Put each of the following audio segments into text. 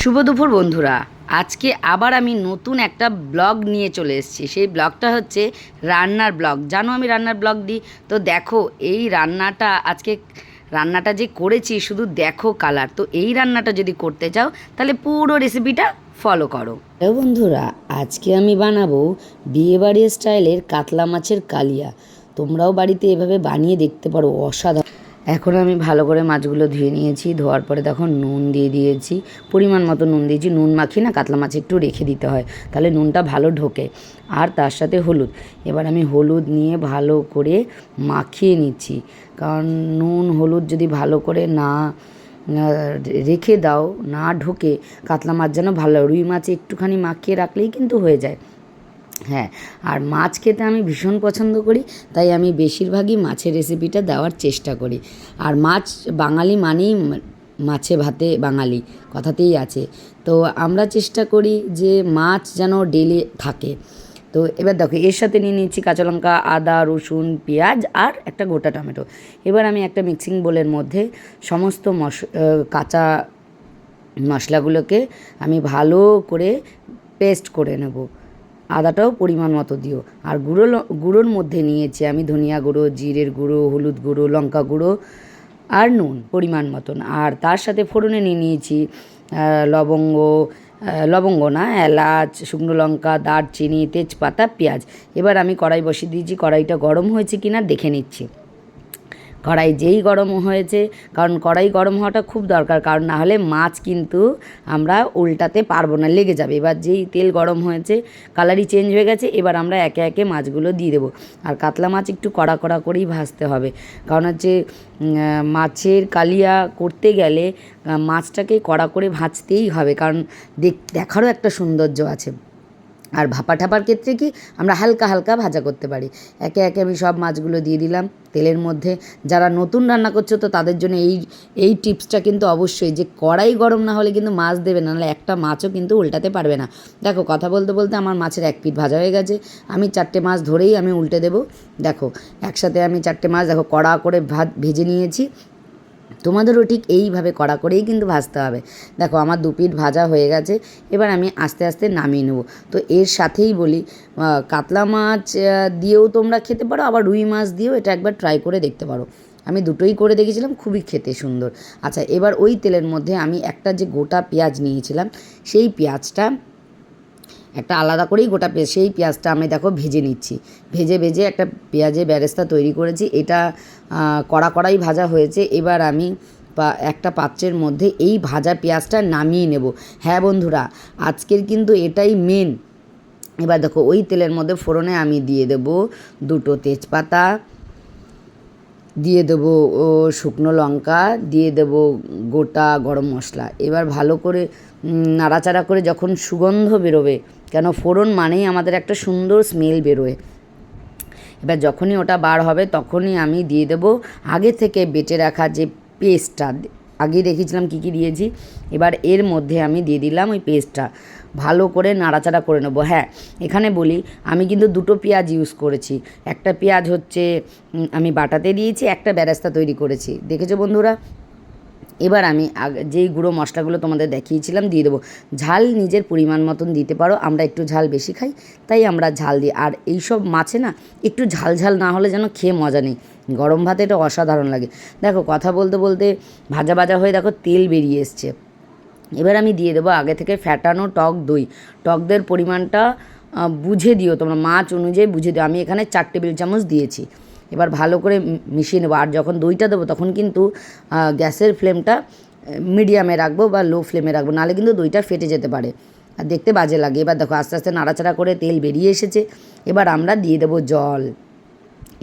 শুভ দুপুর, বন্ধুরা। আজকে আবার আমি নতুন একটা ব্লগ নিয়ে চলে এসেছি। সেই ব্লগটা হচ্ছে রান্নার ব্লগ। জানো আমি রান্নার ব্লগ দিই? তো দেখো, এই রান্নাটা আজকে, রান্নাটা যে করেছি শুধু দেখো কালার। তো এই রান্নাটা যদি করতে চাও, তাহলে পুরো রেসিপিটা ফলো করো। হ্যালো বন্ধুরা, আজকে আমি বানাবো বিয়েবাড়ি স্টাইলের কাতলা মাছের কালিয়া। তোমরাও বাড়িতে এভাবে বানিয়ে দেখতে পারো, অসাধারণ। এখন আমি ভালো করে মাছগুলো ধুয়ে নিয়েছি, ধোয়ার পরে দেখো নুন দিয়ে দিয়েছি, পরিমাণ মতো নুন দিয়েছি, নুন মাখিয়ে না কাতলা মাছ একটু রেখে দিতে হয়, তাহলে নুনটা ভালো ঢোকে। আর তার সাথে হলুদ, এবার আমি হলুদ নিয়ে ভালো করে মাখিয়ে নিচ্ছি, কারণ নুন হলুদ যদি ভালো করে না রেখে দাও, না ঢোকে, কাতলা মাছ যেন ভালো, রুই মাছ একটুখানি মাখিয়ে রাখলেই কিন্তু হয়ে যায়। হ্যাঁ আর মাছ খেতে আমি ভীষণ পছন্দ করি, তাই আমি বেশিরভাগই মাছের রেসিপিটা দেওয়ার চেষ্টা করি। আর মাছ বাঙালি মানেই মাছে ভাতে বাঙালি, কথাতেই আছে। তো আমরা চেষ্টা করি যে মাছ যেন ডেলি থাকে। তো এবার দেখো, এর সাথে নিয়ে নিচ্ছি কাঁচা লঙ্কা, আদা, রসুন, পেঁয়াজ আর একটা গোটা টমেটো। এবার আমি একটা মিক্সিং বোলের মধ্যে সমস্ত মশ কাঁচা মশলাগুলোকে আমি ভালো করে পেস্ট করে নেব। আদাটাও পরিমাণ মতো দিও। আর গুঁড়ো গুঁড়োর মধ্যে নিয়েছি আমি ধনিয়া গুঁড়ো, জিরের গুঁড়ো, হলুদ গুঁড়ো, লঙ্কা গুঁড়ো আর নুন পরিমাণ মতন। আর তার সাথে ফোড়নে নিয়ে নিয়েছি লবঙ্গ লবঙ্গ না, এলাচ, শুকনো লঙ্কা, দারচিনি, তেজপাতা, পেঁয়াজ। এবার আমি কড়াই বসিয়ে দিয়েছি, কড়াইটা গরম হয়েছে কি না দেখে নিচ্ছি। কড়াই যেই গরম হয়েছে, কারণ কড়াই গরম হওয়াটা খুব দরকার, কারণ না হলে মাছ কিন্তু আমরা উল্টাতে পারব না, লেগে যাবে। এবার যেই তেল গরম হয়েছে, কালারই চেঞ্জ হয়ে গেছে, এবার আমরা একে একে মাছগুলো দিয়ে দেবো। আর কাতলা মাছ একটু কড়া কড়া করেই ভাজতে হবে, কারণ হচ্ছে মাছের কালিয়া করতে গেলে মাছটাকে কড়া করে ভাজতেই হবে, কারণ দেখ, দেখারও একটা সৌন্দর্য আছে। আর ভাপা ঠাপার ক্ষেত্রে কি আমরা হালকা হালকা ভাজা করতে পারি। একে একে আমি সব মাছগুলো দিয়ে দিলাম তেলের মধ্যে। যারা নতুন রান্না করছ তো তাদের জন্য এই এই টিপসটা কিন্তু অবশ্যই যে কড়াই গরম না হলে কিন্তু মাছ দেবে না, নাহলে একটা মাছও কিন্তু উল্টাতে পারবে না। দেখো কথা বলতে বলতে আমার মাছের এক পিঠ ভাজা হয়ে গেছে। আমি চারটে মাছ ধরেই আমি উল্টে দেবো। দেখো একসাথে আমি চারটে মাছ, দেখো কড়া করে ভাত ভেজে নিয়েছি। তোমাদেরও ঠিক এইভাবে কড়া করেই কিন্তু ভাজতে হবে। দেখো, আমার দু পিঠ ভাজা হয়ে গেছে, এবার আমি আস্তে আস্তে নামিয়ে নেব। তো এর সাথেই বলি কাতলা মাছ দিয়েও তোমরা খেতে পারো, আবার রুই মাছ দিয়েও এটা একবার ট্রাই করে দেখতে পারো। আমি দুটোই করে দেখেছিলাম, খুবই খেতে সুন্দর। আচ্ছা এবার ওই তেলের মধ্যে আমি একটা যে গোটা পেঁয়াজ নিয়েছিলাম, সেই পেঁয়াজটা একটা আলাদা করেই গোটা পেঁয়াজ, সেই পেঁয়াজটা আমি দেখো ভেজে নিচ্ছি। ভেজে ভেজে একটা পেঁয়াজের ব্যারেস্তা তৈরি করেছি। এটা কড়া কড়াই ভাজা হয়েছে। এবার আমি একটা পাত্রের মধ্যে এই ভাজা পেঁয়াজটা নামিয়ে নেব। হ্যাঁ বন্ধুরা, আজকের কিন্তু এটাই মেন এবার দেখো, ওই তেলের মধ্যে ফোড়নে আমি দিয়ে দেব দুটো তেজপাতা, দিয়ে দেবো, ও, শুকনো লঙ্কা, দিয়ে দেবো গোটা গরম মশলা। এবার ভালো করে নাড়াচাড়া করে যখন সুগন্ধ বেরোবে কেন ফোড়ন মানেই আমাদের একটা সুন্দর স্মেল বেরোয়। এবার যখনই ওটা বার হবে, তখনই আমি দিয়ে দেবো আগে থেকে বেটে রাখা যে পেস্টটা আগে রেখেছিলাম কী কী দিয়েছি, এবার এর মধ্যে আমি দিয়ে দিলাম ওই পেস্টটা ভালো করে নাড়াচাড়া করে নেব। হ্যাঁ এখানে বলি, আমি কিন্তু দুটো পেঁয়াজ ইউজ করেছি। একটা পেঁয়াজ হচ্ছে আমি বাটাতে দিয়েছি, একটা ব্যারাস্তা তৈরি করেছি। দেখেছ বন্ধুরা? এবার আমি যেই গুঁড়ো মশলাগুলো তোমাদের দেখিয়েছিলাম দিয়ে দেবো। ঝাল নিজের পরিমাণ মতন দিতে পারো, আমরা একটু ঝাল বেশি খাই, তাই আমরা ঝাল দিই। আর এইসব মাছে না, একটু ঝাল ঝাল না হলে যেন খেয়ে মজা নেই। গরম ভাতে এটা অসাধারণ লাগে। দেখো, কথা বলতে বলতে ভাজা ভাজা হয়ে দেখো তেল বেরিয়ে এসছে। এবার আমি দিয়ে দেবো আগে থেকে ফ্যাটানো টক দই। টক দইয়ের পরিমাণটা বুঝে দিও তোমরা, মাছ অনুযায়ী বুঝে দিও। আমি এখানে চার টেবিল চামচ দিয়েছি। এবার ভালো করে মিশিয়ে নেব। আর যখন দইটা দেবো, তখন কিন্তু গ্যাসের ফ্লেমটা মিডিয়ামে রাখব বা লো ফ্লেমে রাখব। নাহলে কিন্তু দইটা ফেটে যেতে পারে। আর দেখতে বাজে লাগে। এবার দেখো, আস্তে আস্তে নাড়াচাড়া করে তেল বেরিয়ে এসেছে। এবার আমরা দিয়ে দেবো জল।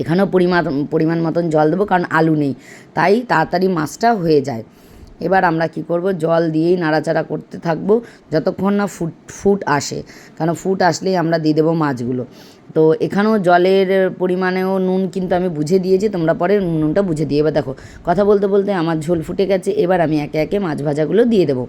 এখানেও পরিমাণ পরিমাণ মতন জল দেবো, কারণ আলু নেই। তাই তাড়াতাড়ি মাছটা হয়ে যায়। এবার আমরা কি করব? জল দিয়েই নাড়াচাড়া করতে থাকব যতক্ষণ না ফুট ফুট আসে। কারণ ফুট আসলেই আমরা দিয়ে দেবো মাছগুলো। তো এখানেও জলের পরিমাণেও নুন কিন্তু আমি বুঝে দিয়েছি, তোমরা পরে নুনটা বুঝে দিয়ে এবার দেখো, কথা বলতে বলতে আমার ঝোল ফুটে গেছে, এবার আমি একে একে মাছ ভাজাগুলো দিয়ে দেবো।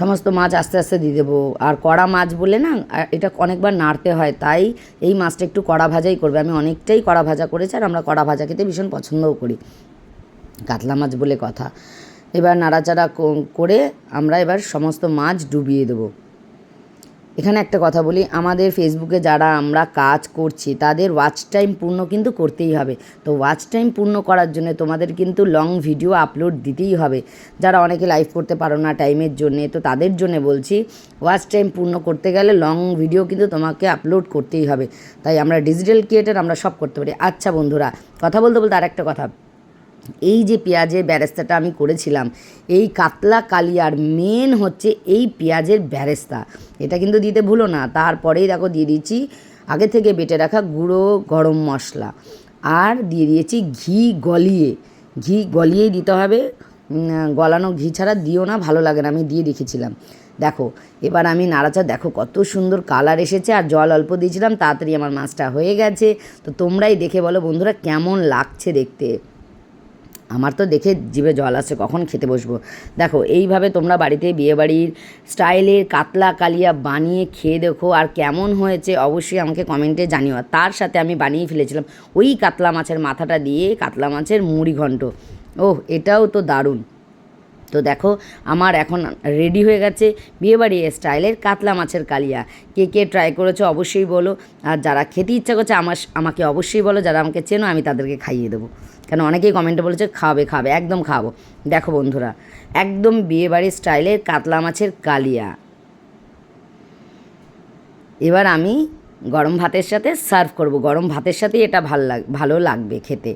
সমস্ত মাছ আস্তে আস্তে দিয়ে দেবো। আর কড়া মাছ বলে না এটা অনেকবার নাড়তে হয়, তাই এই মাছটা একটু কড়া ভাজাই করবে। আমি অনেকটাই কড়া ভাজা করেছি, আর আমরা কড়া ভাজা খেতে ভীষণ পছন্দও করি। কাতলা মাছ বলে কথা। এবার নাড়াচাড়া করে আমরা এবার সমস্ত মাছ ডুবিয়ে দেবো। এখানে একটা কথা বলি, আমাদের ফেসবুকে যারা আমরা কাজ করছি, তাদের ওয়াচ টাইম পূর্ণ কিন্তু করতেই হবে। তো ওয়াচ টাইম পূর্ণ করার জন্য তোমাদের কিন্তু লং ভিডিও আপলোড দিতেই হবে। যারা অনেকে লাইভ করতে পারো না টাইমের জন্যে, তো তাদের জন্য বলছি ওয়াচ টাইম পূর্ণ করতে গেলে লং ভিডিও কিন্তু তোমাকে আপলোড করতেই হবে। তাই আমরা ডিজিটাল ক্রিয়েটার আমরা সব করতে পারি। আচ্ছা বন্ধুরা, কথা বলতে বলতে আর একটা কথা। এই যে পেঁয়াজের ব্যারেস্তাটা আমি করেছিলাম, এই কাতলা কালিয়ার মেন হচ্ছে এই পেঁয়াজের ব্যারেস্তা। এটা কিন্তু দিতে ভুলো না, তারপরেই দেখো দিয়ে দিচ্ছি আগে থেকে বেটে রাখা গুঁড়ো গরম মশলা আর দিয়ে দিয়েছি ঘি গলিয়ে। ঘি গলিয়েই দিতে হবে গলানো ঘি ছাড়া দিও না, ভালো লাগে না, আমি দিয়ে রেখেছিলাম। দেখো, এবার আমি নাড়াচাড়া, দেখো কত সুন্দর কালার এসেছে আর জল অল্প দিয়েছিলাম, তাড়াতাড়ি আমার মাছটা হয়ে গেছে। তো তোমরাই দেখে বলো বন্ধুরা কেমন লাগছে দেখতে। আমার তো দেখে জিভে জল আসছে, কখন খেতে বসবো? দেখো, এইভাবে তোমরা বাড়িতে বিয়েবাড়ির স্টাইলের কাতলা কালিয়া বানিয়ে খেয়ে দেখো আর কেমন হয়েছে অবশ্যই আমাকে কমেন্টে জানিও। তার সাথে আমি বানিয়ে ফেলেছিলাম ওই কাতলা মাছের মাথাটা দিয়ে কাতলা মাছের মুড়ি ঘন্ট ওহ, এটাও তো দারুণ। তো দেখো, আমার এখন রেডি হয়ে গেছে বিয়েবাড়ি স্টাইলের কাতলা মাছের কালিয়া। কে কে ট্রাই করেছ অবশ্যই বলো। আর যারা খেতে ইচ্ছা করছে আমার, আমাকে অবশ্যই বলো, যারা আমাকে চেনো আমি তাদেরকে খাইয়ে দেবো। কেন অনেকেই কমেন্টে বলেছে, খাবে খাবে, একদম খাব। দেখো বন্ধুরা, একদম বিয়েবাড়ির স্টাইলের কাতলা মাছের কালিয়া। এবার আমি গরম ভাতের সাথে সার্ভ করব। গরম ভাতের সাথেই এটা ভালো লাগ, ভালো লাগবে খেতে।